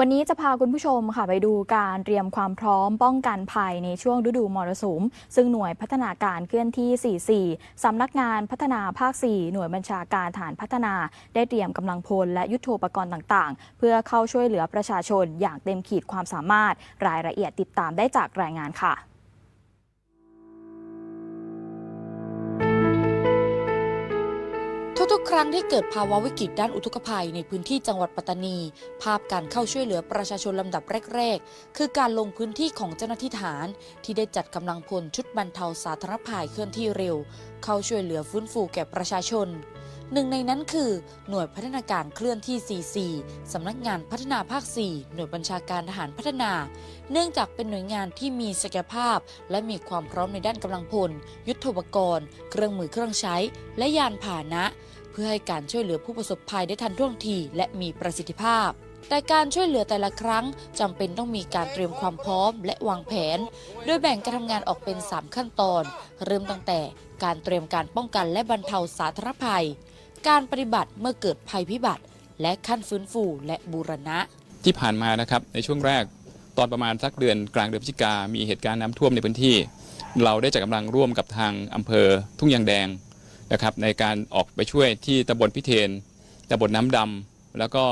วันนี้จะพาคุณผู้ชมค่ะไปดูการเตรียมความพร้อมป้องกันภัยในช่วงฤดูมรสุม ซึ่งหน่วยพัฒนาการเคลื่อนที่ 44 สำนักงานพัฒนาภาค 4 หน่วยบัญชาการฐานพัฒนา ได้เตรียมกำลังพลและยุทโธปกรณ์ต่างๆ เพื่อเข้าช่วยเหลือประชาชนอย่างเต็มขีดความสามารถ รายละเอียดติดตามได้จากรายงานค่ะ ทุกๆ ครั้งที่เกิดภาวะวิกฤตด้านอุทกภัยในพื้นที่จังหวัดปัตตานี ภาพการเข้าช่วยเหลือประชาชนลำดับแรก ๆ คือการลงพื้นที่ของเจ้าหน้าที่ทหาร ที่ได้จัดกำลังพลชุดบรรเทาสาธารณภัยเคลื่อนที่เร็ว เข้าช่วยเหลือฟื้นฟูแก่ประชาชน หนึ่งในนั้นคือ หน่วยพัฒนาการเคลื่อนที่ 44 สำนักงานพัฒนาภาค 4 หน่วยบัญชาการทหารพัฒนา เนื่องจากเป็นหน่วยงานที่มีศักยภาพ และมีความพร้อมในด้านกำลังพล ยุทธปกรณ์ เครื่องมือเครื่องใช้ และยานพาหนะ เพื่อให้การช่วยเหลือผู้ประสบภัยได้ทันท่วงทีและมีประสิทธิภาพแต่การช่วยเหลือแต่ละครั้งจำเป็นต้องมีการเตรียมความพร้อมและวางแผน โดยแบ่งการทำงานออกเป็น 3 ขั้นตอน เริ่มตั้งแต่การเตรียมการป้องกันและบรรเทาสาธารณภัย การปฏิบัติเมื่อเกิดภัยพิบัติ และขั้นฟื้นฟูและบูรณะ ที่ผ่านมานะครับในช่วงแรกตอนประมาณสักเดือนกลางเดือนพฤศจิกามีเหตุการณ์น้ำท่วมในพื้นที่ เราได้จัดกำลังร่วมกับทางอำเภอทุ่งยางแดงนะครับในการออกไปช่วยที่ตำบลพิเทนตำบลน้ำดำแล้วก็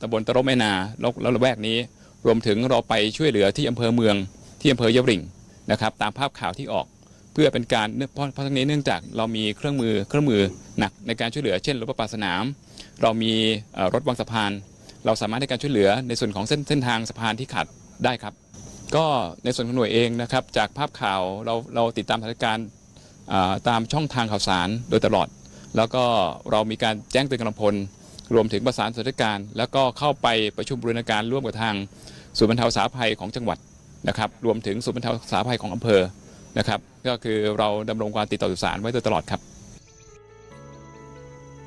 ตำบลตะรบแม่นาแล้วแล้วระแวกนี้ รวมถึงเราไปช่วยเหลือที่อำเภอเมืองที่อำเภอยะริ่งนะครับตามภาพข่าวที่ออก เพื่อเป็นการเพราะเพราะทั้งนี้เนื่องจากเรามีเครื่องมือเครื่องมือหนักในการช่วยเหลือ เช่นรถประปาสนาม เรามีเอ่อรถวางสะพาน เราสามารถในการช่วยเหลือในส่วนของเส้นเส้นทางสะพานที่ขาดได้ครับ ก็ในส่วนของหน่วยเองนะครับ จากภาพข่าวเราเราติดตามสถานการณ์อ่าตามช่องทางข่าวสารโดยตลอด แล้วก็เรามีการแจ้งเตือนกำลังพล รวมถึงประสานสถานการณ์แล้วก็เข้าไปประชุมบรูรณาการร่วมกับทางศูนย์บรรเทาสาธารณภัยของจังหวัดนะครับ รวมถึงศูนย์บรรเทาสาธารณภัยของอำเภอ นะครับ ก็คือเราดำรงการติดต่อสื่อสารไว้โดยตลอดครับ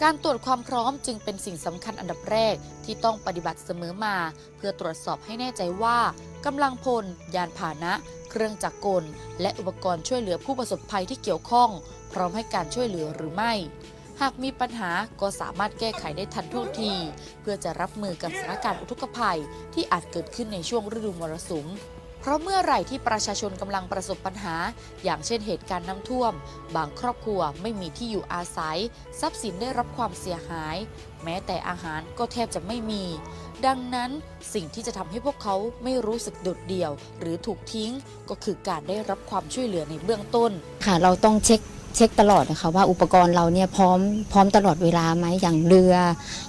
การตรวจความพร้อมจึงเป็นสิ่งสำคัญอันดับแรกที่ต้องปฏิบัติเสมอมา เพื่อตรวจสอบให้แน่ใจว่ากำลังพล ยานพาหนะ เครื่องจักรกล และอุปกรณ์ช่วยเหลือผู้ประสบภัยที่เกี่ยวข้อง พร้อมให้การช่วยเหลือหรือไม่ หากมีปัญหาก็สามารถแก้ไขได้ทันท่วงที เพื่อจะรับมือกับสถานการณ์อุทกภัยที่อาจเกิดขึ้นในช่วงฤดูมรสุม เพราะเมื่อไหร่ที่ประชาชนกำลังประสบปัญหา อย่างเช่นเหตุการณ์น้ำท่วม บางครอบครัวไม่มีที่อยู่อาศัย ทรัพย์สินได้รับความเสียหาย แม้แต่อาหารก็แทบจะไม่มี ดังนั้นสิ่งที่จะทำให้พวกเขาไม่รู้สึกโดดเดี่ยว หรือถูกทิ้งก็คือการได้รับความช่วยเหลือในเบื้องต้น ค่ะเราต้องเช็คเช็คตลอดนะคะว่าอุปกรณ์เราเนี่ยพร้อมพร้อมตลอดเวลาไหมอย่างเรือ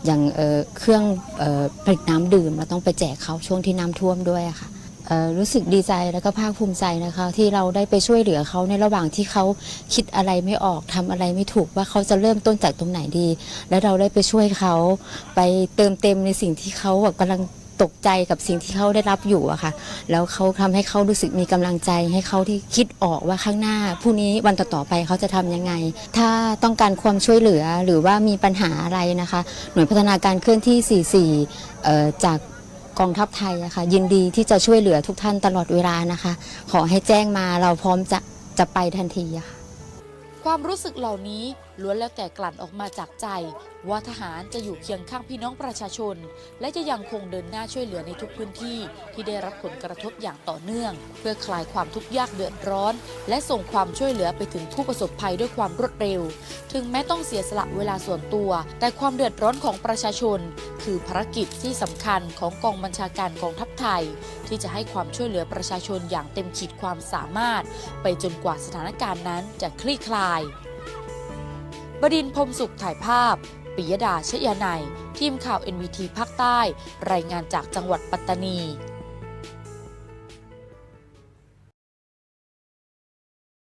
อย่างเเครื่องออผลิตน้ำดื่มเราต้องไปแจกเขาช่วงที่น้ำท่วมด้วยะค่ะเอ่อ รู้สึกดีใจแล้วก็ภาคภูมิใจนะคะ ที่เราได้ไปช่วยเหลือเขาในระหว่างที่เขาคิดอะไรไม่ออกทำอะไรไม่ถูกว่าเขาจะเริ่มต้นจากตรงไหนดี แล้วเราได้ไปช่วยเขาไปเติมเต็มในสิ่งที่เขาแบบกำลังตกใจกับสิ่งที่เขาได้รับอยู่อะค่ะ แล้วเขาทำให้เขารู้สึกมีกำลังใจ ให้เขาที่คิดออกว่าข้างหน้าพรุนี้วันต่อๆไปเขาจะทำยังไง ถ้าต้องการความช่วยเหลือหรือว่ามีปัญหาอะไรนะคะ หน่วยพัฒนาการเคลื่อนที่ 44เอ่อจาก กองทัพไทยอะค่ะยินดีที่จะช่วยเหลือทุกท่านตลอดเวลานะคะ ขอให้แจ้งมาเราพร้อมจะจะไปทันทีอะค่ะ ความรู้สึกเหล่านี้ล้วนแล้วแต่กลั่นออกมาจากใจ ว่าทหารจะอยู่เคียงข้างพี่น้องประชาชน และจะยังคงเดินหน้าช่วยเหลือในทุกพื้นที่ ที่ได้รับผลกระทบอย่างต่อเนื่อง เพื่อคลายความทุกข์ยากเดือดร้อน และส่งความช่วยเหลือไปถึงผู้ประสบภัยด้วยความรวดเร็ว ถึงแม้ต้องเสียสละเวลาส่วนตัว แต่ความเดือดร้อนของประชาชน คือภารกิจที่สำคัญของกองบัญชาการกองทัพไทย ที่จะให้ความช่วยเหลือประชาชนอย่างเต็มขีดความสามารถ ไปจนกว่าสถานการณ์นั้นจะคลี่คลาย บดินพรมสุขถ่ายภาพ ปิยดาชยานัย ทีมข่าว NVT ภาคใต้ รายงานจากจังหวัดปัตตานี